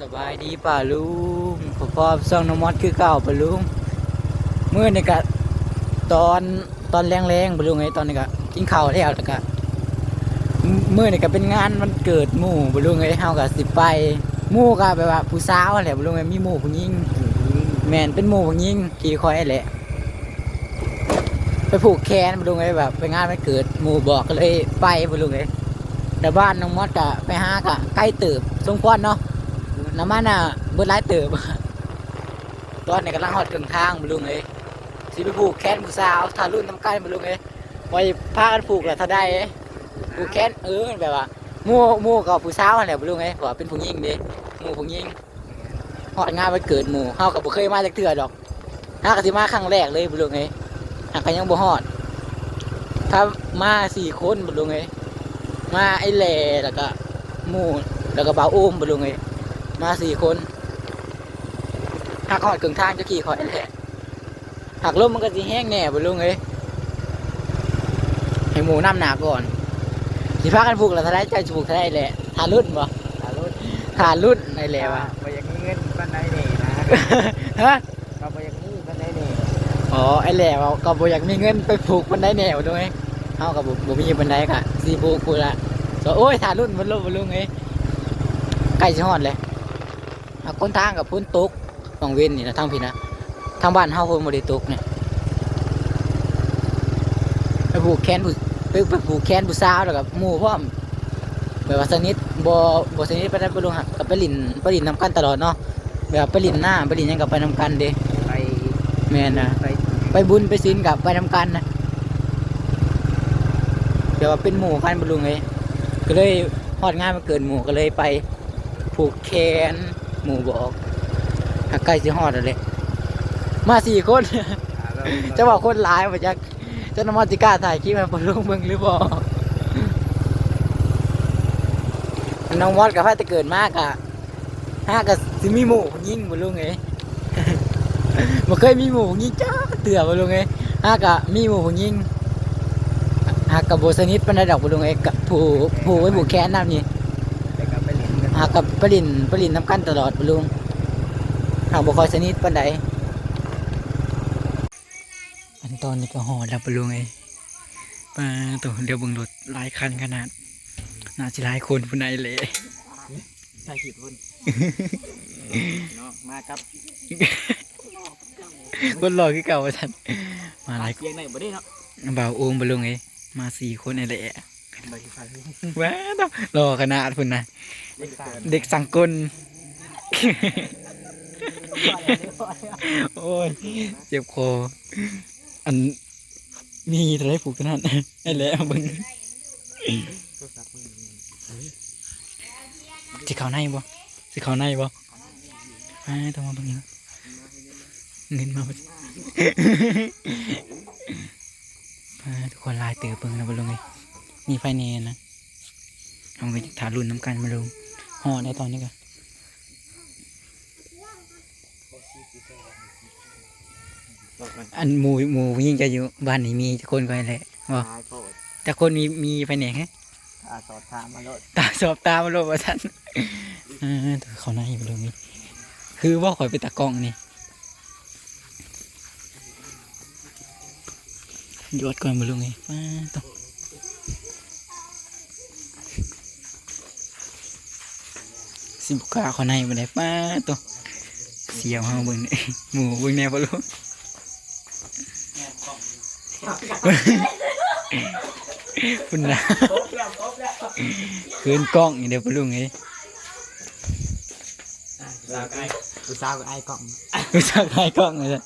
สบายดีป่าลุงขอพอซ่องน้ำมอดคือเก่าป่าลุงเมื่อนี่ก็ตอนตอนแรงๆป่าลุงไงตอนนี้ก็กินข้าวแล้วแล้วก็เมื่อนี่ก็เป็นงานมันเกิดหมู่ป่าลุงไงเฮาก็สิไปหมู่ก็แบบว่าผู้สาวแหละป่าลุงไงมีหมู่ผู้หญิงแม่นเป็นหมู่ผู้หญิงขี่คอยแหละ ไปผูกแขนป่าลุงไงแบบไปงานมันเกิดหมู่บอกก็เลยไปป่าลุงไงแต่บ้านน้องมอดก็ไปหากะใกล้เติบสมควรเนาะ น้ำมันอะเบิดหลายเติบตอนนี้กำลังหอดกึ่งทางบุลุงเอ้ยสิไปผูกแขนผู้สาวทารุ่นน้ำกันบุลุงเอ้ยไว้พากันผูกแหละถ้าได้เอ้ยผูกแขนเออแบบว่ามู่มู่กับผู้สาวนั่นแหละบุลุงเอ้ยเพราะว่าเป็นผู้หญิงด้หมู่ผู้หญิงหอดงานวันเกิดหมู่เฮากับบ่เคยมาจากเทื่อดอกฮาก็สิมาครั้งแรกเลยบุลุงเอ้ยหากก็ยังบ่ฮอดถ้ามาสี่คนบุลุงเอ้ยมาไอ้แหล่แล้วก็หมู่แล้วก็บ่าวโอมบุลุงเอ้ย มาสี่คนหักหอดกึ่งทางจะขี่ขอยแหละหักลมมันก็จะแห้งแน่บ่ลุงเอ้ยให้หมูน้ำหนาก่อนสิพากันผูกแล้วถ้าได้ใจจะผูกถ้าได้แหละทารุ่นบ่ตาลุดทารุ่นในแหละวะบ่อยากมีเงินปานใดนี่นะฮะก็บ่อยากมีปานใดนี่อ๋อไอ้แหละว่าก็บ่อยากมีเงินไปผูกบันไดแนวด้วยเฮากับบ่บ่มีบันไดกะสิผูกกูละก็โอ้ยทารุ่นบ่ลุบ่ลุงเอ้ยใกล้สิฮอดเลยหั กคนทางกับพ้นตกต้องเว้นนี่นะทางพี่นะทางบ้านเฮาคนบ่ได้ตกเนี่ยไปผูกแขนผู้ไปไปผูกแขนผู้สาวแล้วกับหมู่พร้อมแบบว่าสนิทบ่บ่สนิทไปได้ไปลงหักกับไปลินไปลินนำกันตลอดเนาะแบบไปลินหน้าไปลินหยังกับไปนำกันเด้ไปแม่นนะไปไปบุญไปศีลกับไปนำกันนะเดี๋ยวว่าเป็นหมู่กันบ่ลุงเอ้ยก็เลยฮอดงานมาเกิดหมู่ก็เลยไปผูกแขน หมู่บอกหักใกล้สิฮอดแล้วแหละมาสี่คน จะบอกคนร้ายมาจากเจ้านมอติกล้าถ่ายคลิปมาบนลุงเมืองหรือบ่น้องมอดกับพ่อจะเกิดมากอะห้ากับสิมีหมู่ยิ่งบนลุงเอ้ยบ่เคยมีหมู่ยิ่งจ้าเตือบนลุงเอ้ยห้ากับมีหมู่ยิ่งห้ากับโบสนิทปานใดดอกบนลุงเอ้ยกับผู้ผู้ไว้ผู้แค้นน้ำนี่ แต่ก็ไปเล่นกัน หากับปรินปรินน้ำกันตลอดบนลุงหากบ่คอยสนิทปานใดอันตอนนี้ก็หอดแล้วปะลุงไอ้ปลาตัวเดียวเบิ่งรถหลายคันขนาด น่าจะหลายคนผู้ใดเลยใช่ขีดพุ่นเนาะมากับคนรอคือเก่าว่าท่านมาหลายเสียงไหนบ่ได้เนาะบ่าวโอมปะลุงไอ้มาสี่คนไอ้แหละบ่สิฟังว้าต้องรอขนาดพุ่นนะ เด็กสาวเด็กสังกลโอ้ยเจ็บคออันมีอะไรผูกขนาดนั้นไอ้แหละเบิ่งโทรศัพท์มือสิเขาในบ่สิเขาในบ่อ่าต้องมาตรงนี้นะเงินมาบ่อ่าทุกคนลายเตือเบิ่งนะบ่ลงเลยมีไฟแนนนะเอาไปถารุ่นน้ำกันมาลง ห่อได้ตอนนี้ก็อันหมูหมูยิ่งจะอยู่บ้านนี้มีจักคนก็ให้แหละบ่ตายโพดแต่คนมีมีไฟแนนฮะถ้าสอบถามมาโลดตาสอบตามาโลกว่าท่านเออแต่เขาหน้าอยู่ตรงนี้คือว่าข่อยไปตากล้องนี่ยอดก่อนมาลงไงป้าต้อง สิบุกล้าเขาในมาได้ป้าต้องเสียวเฮาเบิ่งนี่หมูเบิ่งแนวบ่รู้พุ่นนะครบแล้วครบแล้วคืนกล้องอย่างเดียวปะลุงไงสาวไอ้ผู้สาวกับไอ้กล่องรู้จักใครกล้องเลยจ้ะ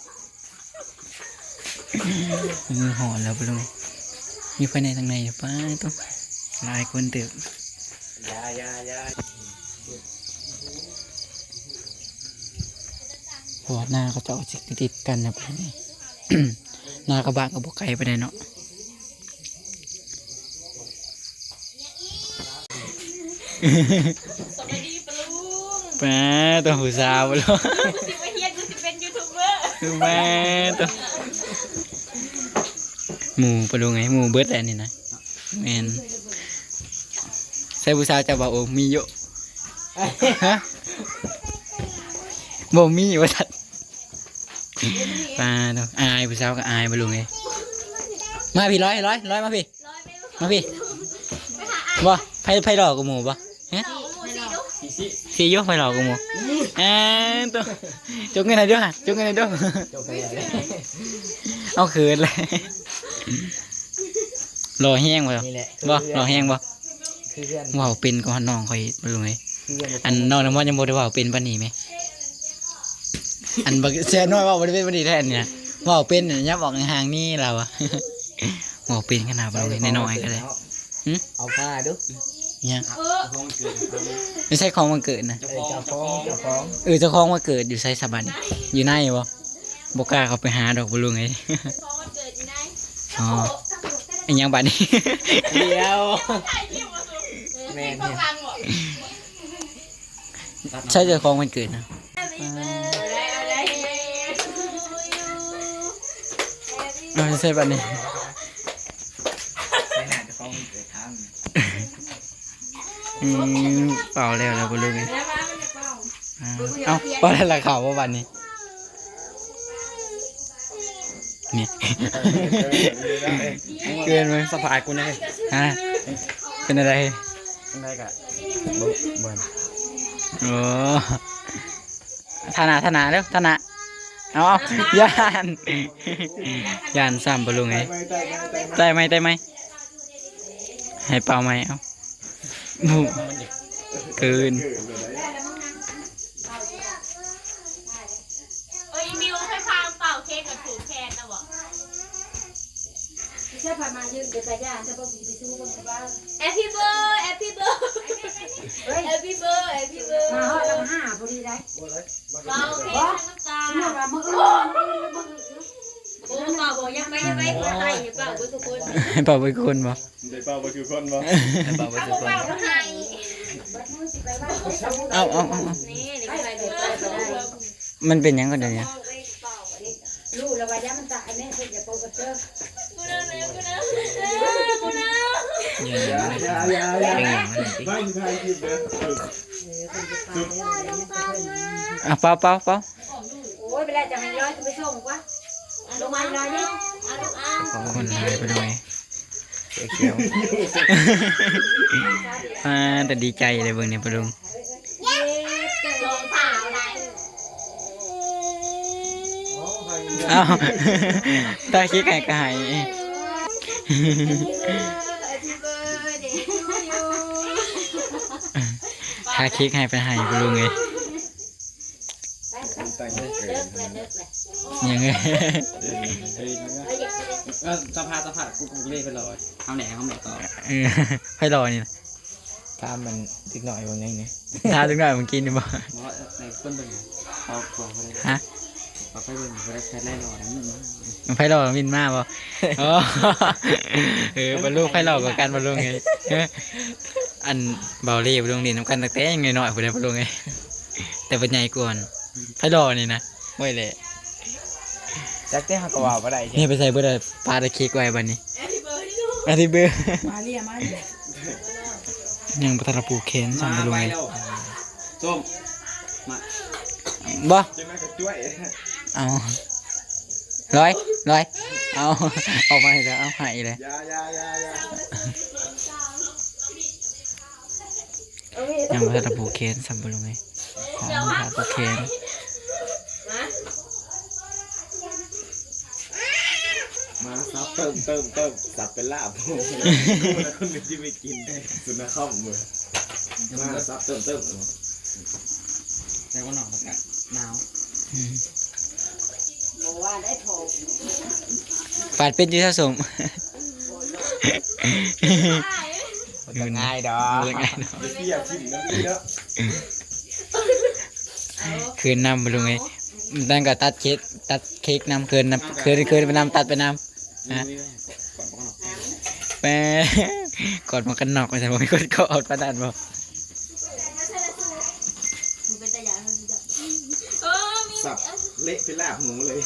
เออหอนแล้วปะลุงมีไฟในทางในป้าต้องหลายคนเติบยายายา เพ ราะว่าหน้าเขาจะเอาจิกติดกันนะปะลุงหน้ากระบะกับบกไก่ไปได้เนาะสวัสดีปลุงป้าต้องหูสาวปะลุงกูสิมาเฮียกูสิเป็นยูทูบเบอร์แม่ต้องหมูปลุงไงหมูเบิร์ดแหละนี่นะแมนใส่ผู้สาวจะบอกโอ้มีเยอะฮะบ่มีว่าสัตว์ ปลาดอกอายผู้สาวก็อายบ่ลุงเอ้ยมาพี่ร้อยร้อยร้อยมาพี่ร้อยไปมาพี่ไปหาอ่านบ่ไผไผหลอกกูหมู่บ่ฮะเอาหมูสิดูสิสิสิอยู่ไผหลอกกูหมู่อ่าตัวจกเงินให้ด้วยจกเงินให้ด้วยเจ้าไปเลยเอาคืนเลยรอแห้งบ่นี่แหละบ่รอแห้งบ่คือเพื่อนเว้าเป็นก็น้องข่อยบ่รู้ไงคือเพื่อนอันน้องน้ำมันยังบ่ได้เว้าเป็นปานนี้ไหม อันบักแซ่น้อยเว้าบ่ได้เป็นปานนี้แท้อันเนี่ยเว้าเป็นน่ะยับออกห่างๆนี่เราอะเว้าเป็นขนาดบ่รู้ไงน้อยๆก็เลยหึเอาผ้าดูเนี่ยเออห้องเกิดครับไม่ใช่ของวันเกิดนะเจ้าของเจ้าของเออเจ้าของวันเกิดอยู่ไสสะบันอยู่ในบ่บ่กล้าเข้าไปหาดอกบ่รู้ไงเพราะวันเกิดอยู่ไหนอ๋ออันยังบัดนี้เดียวถ่ายคลิปมาสุดแม่นฟังฟังบ่ใช่เจ้าของวันเกิดนะ เอาใช่บัดนี้ไปหาเจ้าของเกิดทางอืมเป่าแล้วแล้วบ่รู้ไงแล้วมามันจะเป่าอ่าเอ้าเป่าได้ละข่าวว่าบัดนี้นี่เกินไหมสะพายกูนะฮะเป็นอะไรอะไรกะบ่บ่โอ้ธนาธนาเร็วธนา เอาเอาย่านย่านซ้ำปะลุงไงได้ไหมได้ไหมให้เป่าไหมเอาหนูเกิน ใช่ผ่านมายืนเดี๋ยวกระยานจะบอกผีไปสู้บนบ้านแอปปี้เบอร์แอปปี้เบอร์เฮ้ยแอปปี้เบอร์แอปปี้เบอร์มาฮอดลำห้าพอดีได้เป่าเค้กทั้งน้ำตาเมื่อว่ามืออื่นมือโอ้เป่าบอกยังไม่ยังไม่คนไทยอย่าเป่าเพื่อทุกคนให้เป่าไปคนบ่ได้เป้าไปคือคนบ่ให้เป่าไปถ้าทุบ่กคนเป่าก็ให้บัดมือสิไปบ้านเขาเอาเอาเอาเอานี่นี่ใครเดือดร้อนก็ได้มันเป็นหยังกันเดี๋ยวนี้ลูกระบายยามันตายแม่เพิ่งจะโตกับเจ้ากูนะกูนะกูนะเยอะเลยเป็นหยังมันสิไม่ใช่คิดเด้อ เอออะเป่าเป่าเป่าโอ้ยไปแล้วจะให้ร้อยจะไปส่งกว่าลงมาหน่อยดิเอาลูกอ้างของคนหายไปด้วยเขียวๆอ่าแต่ดีใจเลยเบิ่งเนี่ยปะลุงลงผ่าอะไรเอ้าตาคิดไก่ก็หาย ถ้าคิกให้ไปให้ปะลุงไงแต่งให้เกิดยังไงก็สะพายสะพายกูกูเล่ไปเลยเอาแหนเอาแหนต่อเออให้รอนี่นะถ้ามันติดหน่อยว่าไงเนี่ยทาถึงหน่อยมึงกินดิบ่เพราะในต้นเป็นเอาของไปเลยฮะ เอาไปเป็นไปได้แค่ไล่รอนะนี่มันไฟรอมินมาบ่อ๋อเออบรรลุไฟรอกับการบรรลุไงเอออันเบาเรียบรรลุนี่น้ำกันตั้งแต่ยังน้อยๆผู้ใดบรรลุไงแต่เป็นใหญ่กว่าไฟรอนี่นะไม่เลยแจ็คเต้หักกว่าบ่ได้นี่ไปใส่เบอร์ปลาตะเคีกไว้บัดนี้แอปปี้เบอร์ที่ดูอาทิเบอร์มาเรียมาเรียยังประทานปูเคนสั่งบรรลุไงส้มบ่จังได๋ก็ช่วย เอาร้อยร้อยเอาเอาไปแล้วเอาให้เลยยายายายายังประทานปูเคนสั่งบรรลุไงของระทานปูเคนมาซับเติมเติมเติมสับเป็นลาบกูนคนหนึงที่ไม่กินสุนัขข้ามือมาซับเติมเติมแต่ว่าหนอนมันหนาว ว่าได้โถปาดเป็นอยูท่าสมจะง่ายดอเรื่องไงเนาะไปเที่ยวกินน้ำดีเนาะคืนนำไปลงไงนั่นก็ตัดเค้กตัดเค้กนำคืนนำคืนคืนไปนำตัดไปนำฮะแหมกอดมากันนอกไปแต่ผมคนก็อดประดานบอก มึงเป็นตาหยาทำสิจ้ะเออมี สับเละเป็นลาบหมูเลย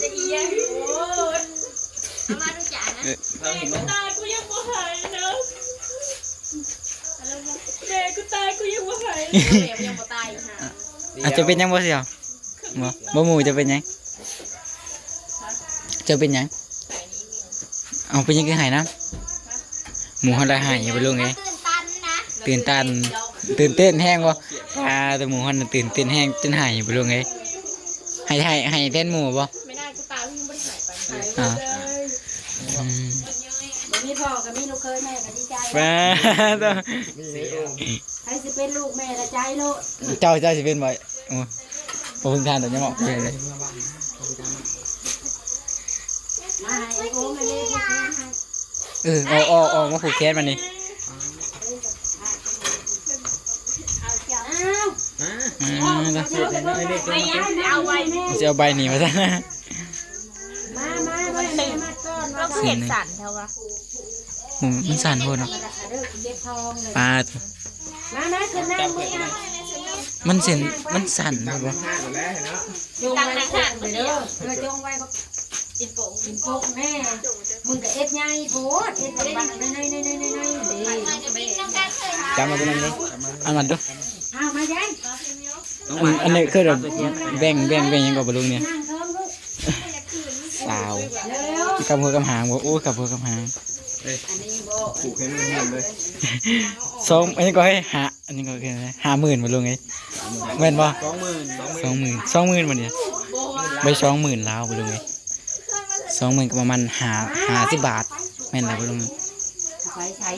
จะเอียงโอ้ยเอามาดูจานนะเราเห็นกูว่าตายกูยังบ่หายนะแม่กูตายกูยังบ่หายแม่ยังบ่ตายค่ะอาจจะเป็นหยังบ่เสี่ยวบ่บ่หมูจะเป็นหยัง จะเป็นหยัง เอาเป็นหยังคือหายน้ำหมูเฮาได้หายไปลุงไงตื่นตันนะตื่นตันตื่นเต้นแห้งบ่อ่าแต่หมูเฮาน่ะตื่นเต้นแห้งจนหายไปลุงไง ให้ให้ให้เต้นหมูบ่ไม่ได้กูตาพี่ยังไม่ได้หายไปอ่าอืมบ่มีพ่อก็มีลูกเคยแม่ก็ดีใจว้าตัวนี่โอ้ใครสิเป็นลูกแม่ละใจโลดเจ้าเจ้าสิเป็นบ่โอ้บ่เพิ่งทานแต่ยังออกเลยเลยมาให้ไอ้โอ้มาเลยให้เออเอาเอาเอามาผูกแขนมันนี่ อ้าว อืม เอาไปเบิ่งไม่ย้ายเอาไว้แม่ จะเอาใบหนีมาซะมามาไว้แม่มาก่อนก็ว่าเห็นสั่นเท่าวะหมูมันสั่นโพดเนาะเด้อเก็บทองเลยปลามามาขึ้นนั่งมึงอะมันเส้นมันสั่นโพดบ่ห้าหมดแล้วเห็นเนาจงไว้ก่นเด้อเออจงไว้กินโป่งกินโปกแม่มึงก็เอ็ดใหญ่โพดเอ็ดบักๆน้อยๆๆๆๆๆเด้วิ่งน้ำกันเลยจำมาตัวนั้นดิเอันมันดูเอามาย้าย อันอันนี้คือแบบแบ่งแบ่งแบ่งหยังกับบ่ลุงเนี่ยนั่งเทิงลูกสาวเร็วกับหัวกับหางบ่โอ้ยกับหัวกับหางๆอันนี้บ่ผูกให้มันแน่นเลยสองอันนี้ก็ให้หาอันนี้ก็คือห้าหมื่นบ่ลุงไงแม่นบ่สองหมื่นสองหมื่นสองหมื่นสองหมื่นบ่เนี่ยใบสองหมื่นลาวบ่ลุงไงสองหมื่นก็ประมาณห้าห้าสิบบาทแม่นแล้วบ่ลุงใช้ใช้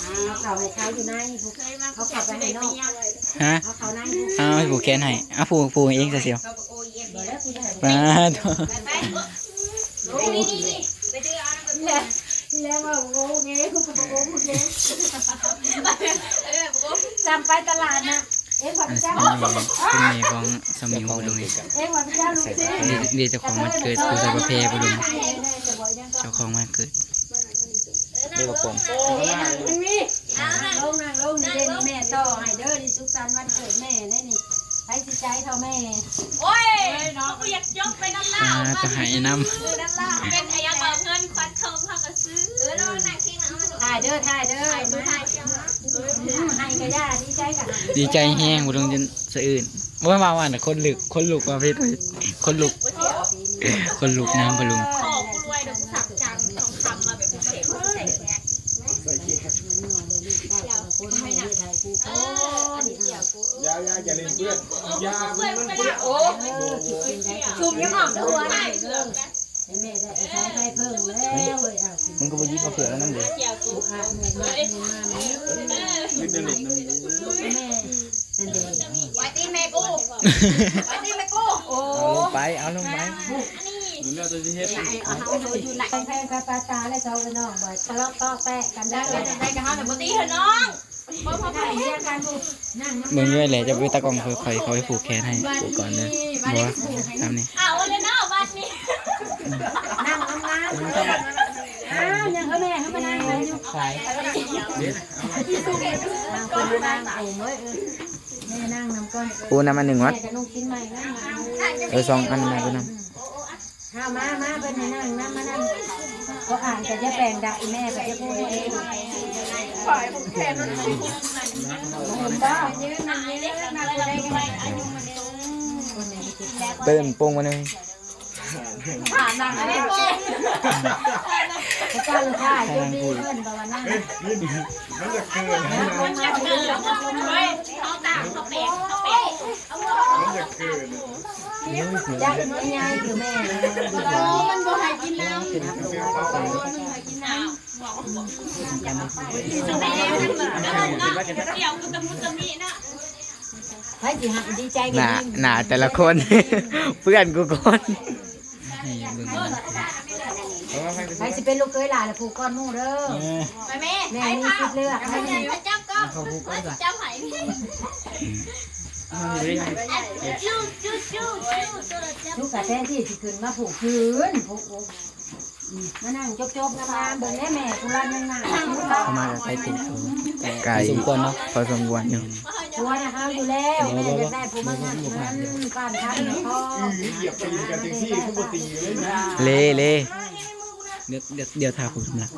เอาเขาให้เขาอยู่ในพวกเคยมาเขาขับไปให้นอก ฮะเอาให้ผูกแขนให้เอาผูกผูกเองซะเสียวเขาบอกแล้วกูได้ปลาตัวไปไปนี่นี่นี่ไปดื้อเอาไปเพื่อนแล้วว่าโง่เงี้ยกูก็บอโง่มึงเงี้ยจำไปตลาดนะเอ็งผัดอันเจ้าเป็นเมย์ของสมิวบ่ลุงไงเอ็งผัดเจ้าลูกเดี๋ยวเดี๋ยวเจ้าของมันเกิดกูใส่ประเพบ่ลุงเจ้าของมันเกิด เดี๋ยวผมมันมีลงนั่งลงนี่เด่นแม่ต่อให้เด้อนี่สุขสันต์วันเกิดแม่ได้นี่ใช้สิใจเท่าแม่โอ้ยน้องกูอยากยกไปด้านล่าอ่างก็ให้น้คือด้านล่างเป็นไอ้ยังบอกเงินควันเคิมเขาก็ซื้อเออแล้วหนักที่หนังมันถ่ายเด้อถ่ายเด้อถ่ายดูมาถ่ายเชียวนะให้กระยาดีใจกันำดีใจแห้งบ่ลุงจนสะอื่นว่ามาว่าน่ะคนลึกคนลุกว่าเพชรคนลุก คนลุกน้ำบ่ลุง ขอกูรวยเดี๋ยวกูสั่งจานทองคำมาแบบพิเศษพิเศษเนี่ย คนให้ถ่ายกู เอออันนี้เดี๋ยวกู ยายาอย่า เล่นเพื่อนยาเพื่อนมันไปเพื่อละนโอ้ชุมยังออกตัวให้แม่ได้ใช้ให้เพิ่มแล้วเว้ยอ้าวมึงก็ไปยิบมาเผื่อแล้วนั่นเด้เดี๋ยวกูอะหมู่มาหมู่มาแม่ไม่เป็นหลุดนะนั่นเองไว้ตีแม่กูไว้ตีแม่กูโอ้เอาลงไปเอาลงไปอันนี้หนูน่าจะเฮ็ดเอาดูอยู่ไหนแพงกาตาตาและเจ้าไปน้องบ่อยทะเลาะต่อแตกกันได้ได้กักันนได้กันเฮาแต่บ่ตีเถอะน้องบ่พอได้เรียกกันดูนั่ง มึงด้วยแหละจะไปตะกองคอยเขาไปผูกแขนให้ผูกก่อนเลยบัวทำนี่เอาเลยเนาะบ้านนี้นั่งงามอ้าวยังเขาแม่เขาไปนั่งเลยอยู่ขายนั่งคนนั่งโอ้ยแม่นั่งน้ำก้อนปูน้ำมันหนึ่งวัดแม่กับนุ่งกินใหม่นั่งเออสองอันมาปูน้ ข้ามามาเป็นให้นั่งนั่งมานั่งเขาอ่านแต่จะแปลงดักแม่ก็จะพูดเองผมก็ยืนนั่งยืนนั่งอะไรกันไปอายุมันเอำเติมป่งมาเลยถามนางอะไรกูพระเจ้าลูกค้าโชคดีเพื่อนบอกว่านั่งมันจะเกินมันจะเกิดเฮ้เขาตามเขาเป็ดเขาเป็ด มันจะเกินจ้ายายคือแม่มันบ่ให้กินน้ำเสียเขาไปกินน้ำบอกจะไปเลี้ยงนั่นเหรอเดี๋ยวกูตะมุตะมีนะให้จีหักดีใจหกันานหนาแต่ละคนเพื่อนกูคนให้เบิ่งให้สิเป็นลูกเคยหลานผูกก้อนมู่เด้อไปแม่แม่มีสิทธิ์เลือกให้ไปจับก็จับไห จู้จู้จู้จู้ลูกกะแทนที่สิขึ้นมาผูกคืนผูกมานั่งจบๆงามๆเบิ่งแม่แม่กูรันยังหนาเข้ามากับไก่ติดไก่สมควรเนาะพอสมควรอยู่ตัวนะคะอยู่แล้วแม่จะได้ผู้มางัดนั้นป้านคันพ่อเหยียบตีกันจริงที่ทุกตีเลยนะเล่เล่เดี๋ยวเดี๋ยวเดี๋ยวทาผมละ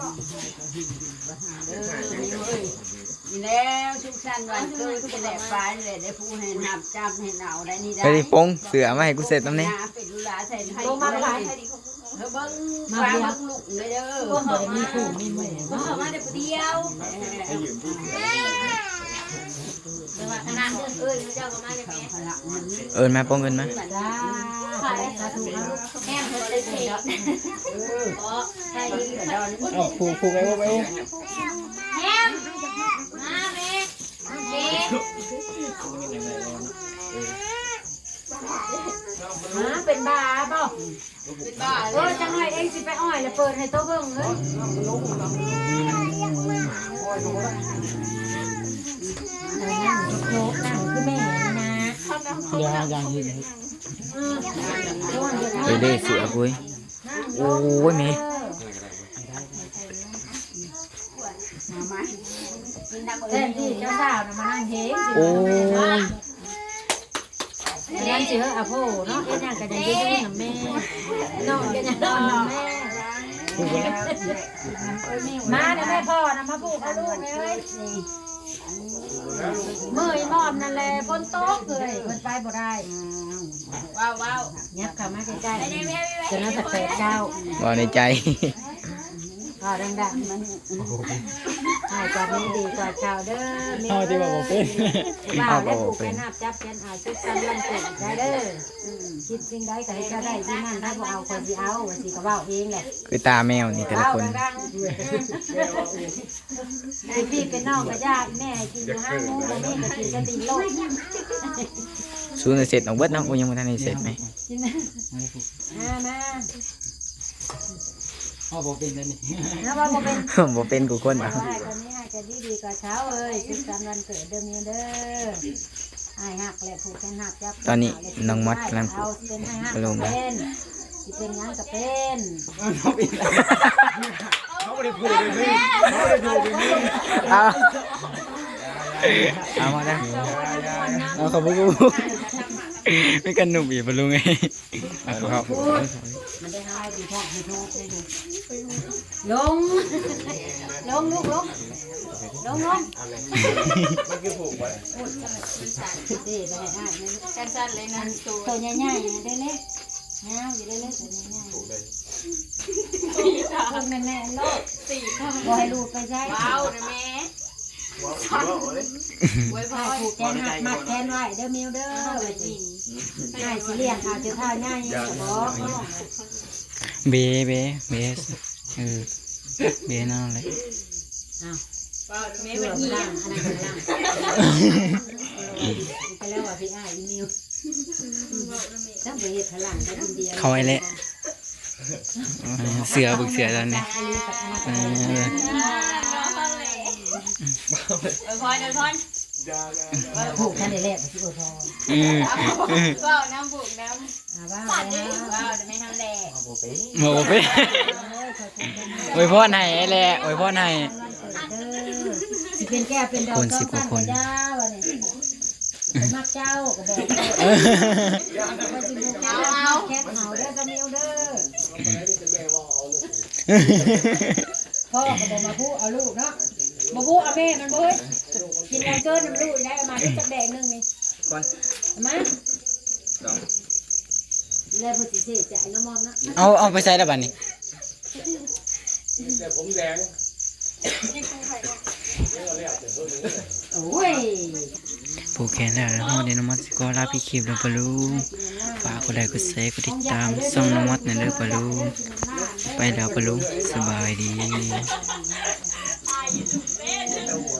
นี่แล้วทุกสันวันเกิดจะได้ฟ้าเลยได้ผู้ให้นับจำให้เอาได้นี่ได้ไปดิปงเสือมาให้กูเสร็จตำนี้เป็นลูลาใส่ให้ลงมาหลายเธอเบิ้งฟ้าเบิ้งลูกเลยเด้อบ่ได้มีผู้มีหมู่บ่เข้ามาได้ผู้เดียวให้ยืมที่เสือแต่ว่าขนาดเอ้ยเจ้าก็มาได้แม่พลังมันเอิญมาปงเอิญมาจ้าขายสาธุนะลูกแม่เพิ่นได้เทศเออใช่กระดอนเอาผูกผูกไว้ไว้ แฮมมาแม่เด็ก ฮะเป็นบ้าเปล่าเป็นบาเออจังไรเองสิไปอ้อยแล้วเปิดให้โตเบิ้งเลยนั่งโต๊ะนั่งคือแม่นะยาอย่างนี้เออเด้เสือกุยโอ้ยเม มามา เต้นที่เจ้าสาวนะมานั่งเฮงโอ้ยนั่นสิเฮออาโพเนาะเอ็นยังกันยังยืดน้ำแม่น้องกันยังนอนำแม่มาเดี๋ยแม่พ่อนะมาปลูกเอาลูกเลยเมื่อยมอมนั่นแหละฝนตกเลยมันไปบ่ได้ว้าวว้าวยับเข้ามาใกล้ไปได้แม่ไปๆจะน่าจะเปิดเจ้าบ่ในใจ ก็ดังๆมันหายจากนี้ดีกว่าเจ้าเด้อมีเอาที่บอกบ่เป็นว่าเอาได้บ่ปลูกเป็เป็นนนับจับเป็นอาชุดกันวันเกิดได้เด้อคิดสิ่งใดก็ให้เจ้าได้ที่นั่นถ้าบ่เอาคนที่เอาว่าสิก็เว้าเองแหละคือตาแมวนี่แต่ละเว้าคน ดังๆไอ้พี่เป็นน้องกับญาติแม่ให้กินอยู่ห้าโมงแม่ก็กินกระดิ่งโลดซูนเสร็จเอาเบิดเนาะโอ้ยังบ่ทันได้เสร็จไหม กินนะมามา เอาบ่เป็นแล้วนี่แล้วว่าบ่เป็นบ่เป็นกูคนเอาอะให้คนนี้ให้กันดีดีๆกว่าเช้าเอ้ยสุขสันต์วันเกิดเดิมนี้เด้อไอ้หักแหละผูกแขนหักจับตอนนี้น้องมดกำลังเอาเป็นไอ้หักลงเป็นสิเป็นหยังก็เป็นเขาไม่ได้พูดเลยนี่เขาไม่ได้พูดเลยนี่เอาเอามาได้เอาขอบคุณกู ไม่กันหนุ่มอีกบ่ลุงไงเอาครับมันได้ให้ดีพ่อให้ทุกได้ดูลง ลงลูกลง ลงลงมันคือผูกไว้ดีไปให้ได้นะลูกกันสั้นเลยนั่นตัวตัวใหญ่ๆนะได้เล็กเงาอยู่ได้เล็กตัวใหญ่ผูกได้ๆลูกแม่แม่ๆลูกสี่บ่ให้ลูกไปใช้ว้าวนะแม่ ว้าวว้าวเลยไว้พ่อผูกแขนหักมัดแขนไว้เด้อมิวเด้อไว้สิให้สิเลี้ยงอาจจะท่าง่ายบอกเบเบเบสเออเบนั่นเลยว้าวนะแม่เพื่เป็นอีล่างอันนั้นเป็นล่างไปแล้วว่าพี่อ้ายมิวถ้าไปเฮ็ดพลังก็ยินดีเขาไอ้เละเสือบึกเสือตอนนี้ ออน้องเลยเออพอเดี๋ยวพอนผูกท่านได้แล้วที่โอทออืมอืมว้าวน้ำบุกน้อ่าว่าำไปปัดนะด้วยว้าวนะแม่ทำแหล่โมไปโอ้ยพ่อไหนแหละโอ้ยพ่อไหนสิเป็นแก้เป็นดอกคนสิบกว่าคนยาวันนี้มักเจ้าก็บอกว่าสิบุกเจ้าเอาแค่เขาเด้อก็มิวเด้อพ่อก็บอกมาพูดเอาลูกเนาะ มาพูดเอาแม่มันเว้ยกินอะไรเกินมันลูกได้มาที่จักแดงนึงนี่ก่อนมาแล้วพุทธิเสกจ่ายน้ำมันนะเอาเอาไปใส่แล้วบัดนี้แต่ผมแดงโอ้ยผูกแขนแล้วแล้วฮอดเดนมัสก็ลาพี่คลิปแล้วปะลุงฝากกดไลค์กดแชร์กดติดตามส่องน้องมัดนั่นเลยปะลุงไปแล้วปะลุงสบายดีตายอยู่